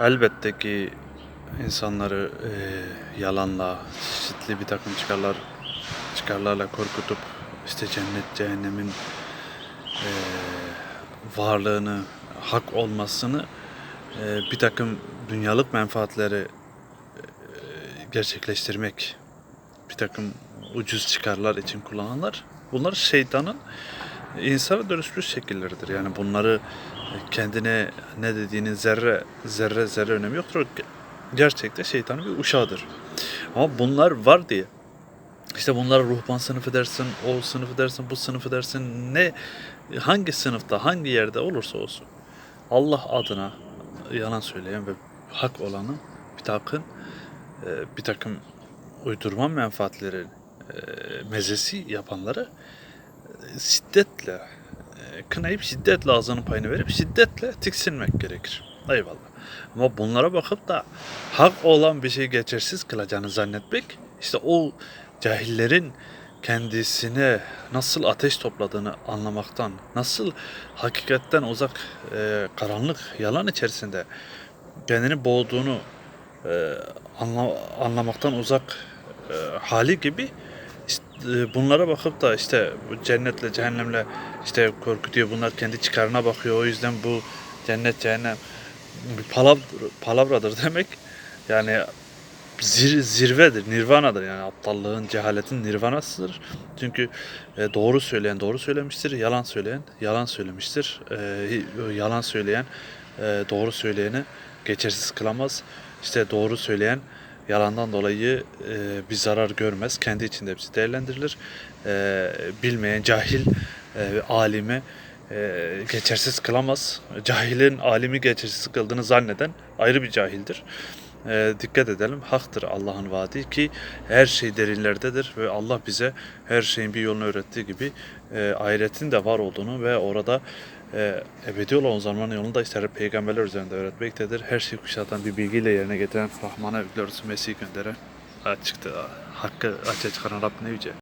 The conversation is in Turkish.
Elbette ki insanları e, yalanla, çeşitli bir takım çıkarlar çıkarlarla korkutup işte cennet cehennemin e, varlığını, hak olmasını e, bir takım dünyalık menfaatleri e, gerçekleştirmek, bir takım ucuz çıkarlar için kullananlar, bunlar şeytanın insana dönüşmüş şekilleridir. Yani bunları kendine ne dediğinin zerre zerre zerre önemi yoktur. Gerçekte şeytanın bir uşağıdır. Ama bunlar var diye işte bunlara ruhban sınıfı dersin, o sınıfı dersin, bu sınıfı dersin. Ne hangi sınıfta, hangi yerde olursa olsun Allah adına yalan söyleyen ve hak olanı bir takım e, bir takım uydurma menfaatleri e, mezesi yapanları şiddetle e, kınayıp şiddetle ağzının payını verip şiddetle tiksinmek gerekir. Eyvallah. Ama bunlara bakıp da hak olan bir şeyi geçersiz kılacağını zannetmek işte o cahillerin kendisine nasıl ateş topladığını anlamaktan, nasıl hakikatten uzak e, karanlık yalan içerisinde kendini boğduğunu e, anla- anlamaktan uzak e, hali gibi işte, e, bunlara bakıp da işte cennetle cehennemle işte korkutuyor bunlar kendi çıkarına bakıyor o yüzden bu cennet cehennem bir palavr, palavradır demek yani zir, zirvedir, nirvanadır yani aptallığın, cehaletin nirvanasıdır. Çünkü e, doğru söyleyen doğru söylemiştir, yalan söyleyen yalan söylemiştir. E, yalan söyleyen e, doğru söyleyeni geçersiz kılamaz. İşte doğru söyleyen yalandan dolayı e, bir zarar görmez. Kendi içinde hepsi değerlendirilir. E, bilmeyen cahil e, alimi e, geçersiz kılamaz. Cahilin alimi geçersiz kıldığını zanneden ayrı bir cahildir. E, dikkat edelim. Haktır Allah'ın vaadi ki her şey derinlerdedir ve Allah bize her şeyin bir yolunu öğrettiği gibi e, ahiretin de var olduğunu ve orada e, ebedi olan uzanmanın yolunu da işte peygamberler üzerinde öğretmektedir. Her şeyi kuşatan bir bilgiyle yerine getiren Rahman'a öyküler Mesih gönderen açıktı. Hakkı açığa çıkaran Rabbine yüce.